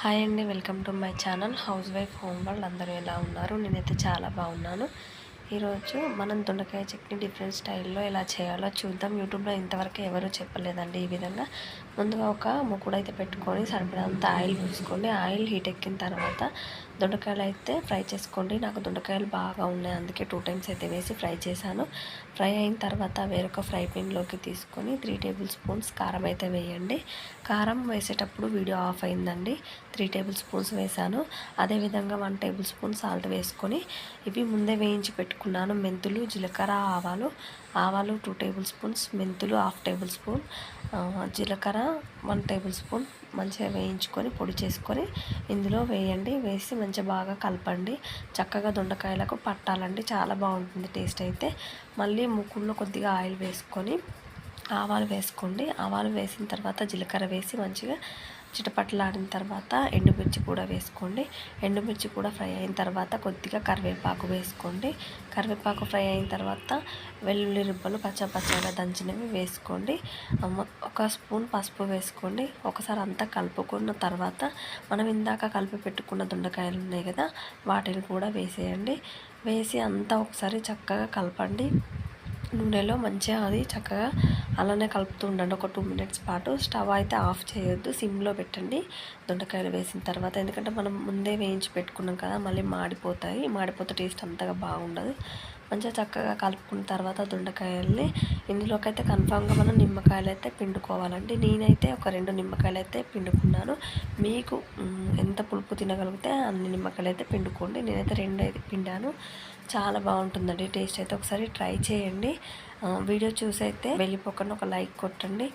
Hi అండి welcome to my channel. Housewife home world. అందరూ ఎలా ఉన్నారు? నేనైతే చాలా బాగున్నాను. ఈరోజు మనం దొండకాయ చట్నీ డిఫరెంట్ స్టైల్లో ఎలా చేయాలో చూద్దాం. యూట్యూబ్లో ఇంతవరకు ఎవరు చెప్పలేదండి ఈ విధంగా. ముందుగా ఒక ముక్కుడు అయితే పెట్టుకొని సరిపడంత ఆయిల్ పోసుకోండి ఆయిల్ హీట్ ఎక్కిన తర్వాత దొండకాయలు అయితే ఫ్రై చేసుకోండి. నాకు దొండకాయలు బాగా ఉన్నాయి. అందుకే టూ టైమ్స్ అయితే వేసి ఫ్రై చేశాను. ఫ్రై అయిన తర్వాత వేరొక ఫ్రై పెన్లోకి తీసుకొని త్రీ టేబుల్ స్పూన్స్ కారం అయితే వేయండి. కారం వేసేటప్పుడు వీడియో ఆఫ్ అయిందండి. త్రీ టేబుల్ స్పూన్స్ వేసాను అదేవిధంగా వన్ టేబుల్ స్పూన్ సాల్ట్ వేసుకొని ఇవి ముందే వేయించి పెట్టుకున్నాను. మెంతులు జీలకర్ర ఆవాలు. ఆవాలు టూ టేబుల్ స్పూన్స్ మెంతులు హాఫ్ టేబుల్ స్పూన్. జీలకర్ర వన్ టేబుల్ స్పూన్ మంచిగా వేయించుకొని పొడి చేసుకొని ఇందులో వేయండి. వేసి మంచిగా బాగా కలపండి. చక్కగా దొండకాయలకు పట్టాలండి. చాలా బాగుంటుంది టేస్ట్ అయితే. మళ్ళీ ముక్కుల్లో కొద్దిగా ఆయిల్ వేసుకొని ఆవాలు వేసుకోండి. ఆవాలు వేసిన తర్వాత జీలకర్ర వేసి మంచిగా చిటపట్లాడిన తర్వాత ఎండుమిర్చి కూడా వేసుకోండి. ఎండుమిర్చి కూడా ఫ్రై అయిన తర్వాత కొద్దిగా కరివేపాకు వేసుకోండి. కరివేపాకు ఫ్రై అయిన తర్వాత వెల్లుల్లి రిబ్బలు పచ్చ పచ్చగా దంచినవి వేసుకోండి. ఒక స్పూన్ పసుపు వేసుకోండి. ఒకసారి అంతా కలుపుకున్న తర్వాత మనం ఇందాక కలిపి పెట్టుకున్న దొండకాయలు ఉన్నాయి కదా వాటిని కూడా వేసేయండి. వేసి అంతా ఒకసారి చక్కగా కలపండి. నూనెలో మంచిగా అది చక్కగా అలానే కలుపుతూ ఉండండి. ఒక టూ మినిట్స్ పాటు స్టవ్ అయితే ఆఫ్ చేయొద్దు. సిమ్లో పెట్టండి. దొండకాయలు వేసిన తర్వాత ఎందుకంటే మనం ముందే వేయించి పెట్టుకున్నాం కదా మళ్ళీ మాడిపోతాయి. మాడిపోతే టేస్ట్ అంతగా బాగుండదు. మంచిగా చక్కగా కలుపుకున్న తర్వాత దొండకాయల్ని ఇందులోకి అయితే కన్ఫామ్గా మనం నిమ్మకాయలు అయితే పిండుకోవాలండి. నేనైతే ఒక రెండు నిమ్మకాయలు అయితే పిండుకున్నాను. మీకు ఎంత పులుపు తినగలిగితే అన్ని నిమ్మకాయలు అయితే పిండుకోండి. నేనైతే రెండు అయితే పిండాను. చాలా బాగుంటుందండి టేస్ట్. అయితే ఒకసారి ట్రై చేయండి. వీడియో చూసి అయితే వెళ్ళిపోకుండా ఒక లైక్ కొట్టండి.